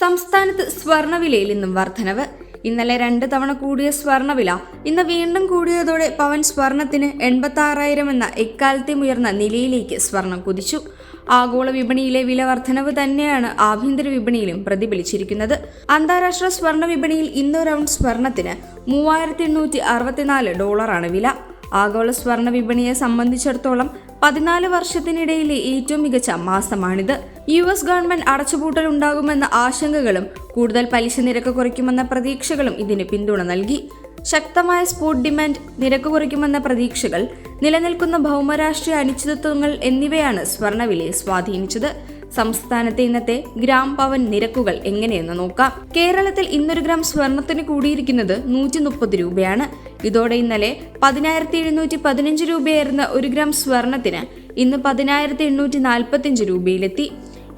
സംസ്ഥാനത്ത് സ്വർണവിലയിൽ ഇന്നും വർധനവ്. ഇന്നലെ രണ്ട് തവണ കൂടിയ സ്വർണവില ഇന്ന് വീണ്ടും കൂടിയതോടെ പവൻ സ്വർണത്തിന് എൺപത്തി ആറായിരം എന്ന എക്കാലത്തെയും ഉയർന്ന നിലയിലേക്ക് സ്വർണം കുതിച്ചു. ആഗോള വിപണിയിലെ വില വർധനവ് തന്നെയാണ് ആഭ്യന്തര വിപണിയിലും പ്രതിഫലിച്ചിരിക്കുന്നത്. അന്താരാഷ്ട്ര സ്വർണ വിപണിയിൽ ഇന്ന് റൗണ്ട് സ്വർണത്തിന് മൂവായിരത്തി എണ്ണൂറ്റി അറുപത്തിനാല് ഡോളറാണ് വില. ആഗോള സ്വർണ വിപണിയെ സംബന്ധിച്ചിടത്തോളം പതിനാല് വർഷത്തിനിടയിലെ ഏറ്റവും മികച്ച മാസമാണിത്. യു എസ് ഗവൺമെന്റ് അടച്ചുപൂട്ടൽ ഉണ്ടാകുമെന്ന ആശങ്കകളും കൂടുതൽ പലിശ നിരക്ക് കുറയ്ക്കുമെന്ന പ്രതീക്ഷകളും ഇതിന് പിന്തുണ നൽകി. ശക്തമായ സ്പോട്ട് ഡിമാൻഡ് നിരക്ക് കുറയ്ക്കുമെന്ന പ്രതീക്ഷകൾ നിലനിൽക്കുന്ന ഭൗമരാഷ്ട്രീയ അനിശ്ചിതത്വങ്ങൾ എന്നിവയാണ് സ്വർണവിലയെ സ്വാധീനിച്ചത്. സംസ്ഥാനത്തെ ഇന്നത്തെ ഗ്രാം പവൻ നിരക്കുകൾ എങ്ങനെയെന്ന് നോക്കാം. കേരളത്തിൽ ഇന്നൊരു ഗ്രാം സ്വർണത്തിന് കൂടിയിരിക്കുന്നത് നൂറ്റി മുപ്പത് രൂപയാണ്. ഇതോടെ ഇന്നലെ പതിനായിരത്തി എഴുന്നൂറ്റി പതിനഞ്ച് രൂപയായിരുന്ന ഒരു ഗ്രാം സ്വർണത്തിന് ഇന്ന് പതിനായിരത്തി എണ്ണൂറ്റി നാൽപ്പത്തിയഞ്ച് രൂപയിലെത്തി.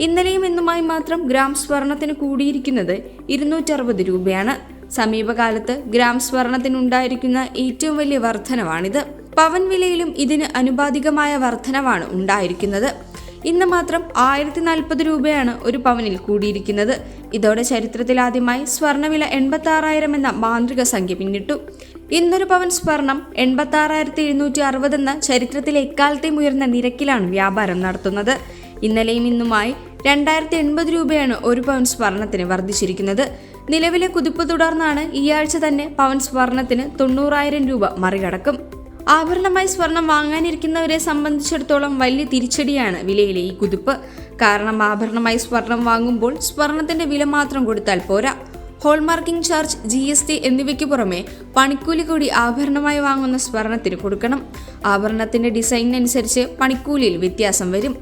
ഇന്നലെയും ഇന്നുമായി മാത്രം ഗ്രാം സ്വർണത്തിന് കൂടിയിരിക്കുന്നത് ഇരുന്നൂറ്ററുപത് രൂപയാണ്. സമീപകാലത്ത് ഗ്രാം സ്വർണത്തിനുണ്ടായിരിക്കുന്ന ഏറ്റവും വലിയ വർധനവാണിത്. പവൻ വിലയിലും ഇതിന് അനുപാതികമായ വർധനവാണ് ഉണ്ടായിരിക്കുന്നത്. ഇന്ന് മാത്രം ആയിരത്തി നാൽപ്പത് രൂപയാണ് ഒരു പവനിൽ കൂടിയിരിക്കുന്നത്. ഇതോടെ ചരിത്രത്തിലാദ്യമായി സ്വർണവില എൺപത്തി ആറായിരം എന്ന മാന്ത്രിക സംഖ്യ പിന്നിട്ടു. ഇന്നൊരു പവൻ സ്വർണം എൺപത്തി ആറായിരത്തി എഴുന്നൂറ്റി അറുപത് എന്ന ചരിത്രത്തിലെ എക്കാലത്തെയും ഉയർന്ന നിരക്കിലാണ് വ്യാപാരം നടത്തുന്നത്. ഇന്നലെയും ഇന്നുമായി രണ്ടായിരത്തി എൺപത് രൂപയാണ് ഒരു പവൻ സ്വർണത്തിന് വർദ്ധിച്ചിരിക്കുന്നത്. നിലവിലെ കുതിപ്പ് തുടർന്നാണ് ഈ ആഴ്ച തന്നെ പവൻ സ്വർണത്തിന് തൊണ്ണൂറായിരം രൂപ മറികടക്കും. ആഭരണമായി സ്വർണം വാങ്ങാനിരിക്കുന്നവരെ സംബന്ധിച്ചിടത്തോളം വലിയ തിരിച്ചടിയാണ് വിലയിലെ ഈ കുതിപ്പ്. കാരണം ആഭരണമായി സ്വർണം വാങ്ങുമ്പോൾ സ്വർണത്തിന്റെ വില മാത്രം കൊടുത്താൽ പോരാ. Hallmarking charge G S T എന്നിവയ്ക്ക് പുറമെ പണിക്കൂലി കൂടി ആഭരണമായി വാങ്ങുന്ന സ്വർണത്തിന് കൊടുക്കണം. ആഭരണത്തിന്റെ ഡിസൈനിനനുസരിച്ച് പണിക്കൂലിയിൽ വ്യത്യാസം വരും.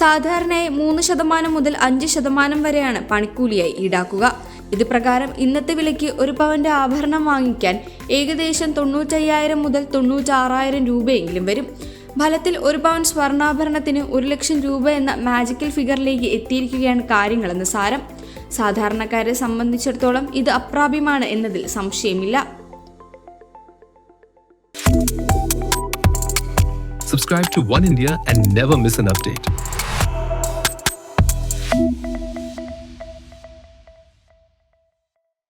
സാധാരണയായി മൂന്ന് ശതമാനം മുതൽ അഞ്ച് ശതമാനം വരെയാണ് പണിക്കൂലിയായി ഈടാക്കുക. ഇത് പ്രകാരം ഇന്നത്തെ വിലയ്ക്ക് ഒരു പവന്റെ ആഭരണം വാങ്ങിക്കാൻ ഏകദേശം തൊണ്ണൂറ്റയ്യായിരം മുതൽ തൊണ്ണൂറ്റാറായിരം രൂപയെങ്കിലും വരും. ഫലത്തിൽ ഒരു പവൻ സ്വർണാഭരണത്തിന് ഒരു ലക്ഷം രൂപ എന്ന മാജിക്കൽ ഫിഗറിലേക്ക് എത്തിയിരിക്കുകയാണ് കാര്യങ്ങളെന്ന് സാരം. സാധാരണക്കാരെ സംബന്ധിച്ചിടത്തോളം ഇത് അപ്രാപ്യമാണ് എന്നതിൽ സംശയമില്ല. Subscribe to One India and never miss an update.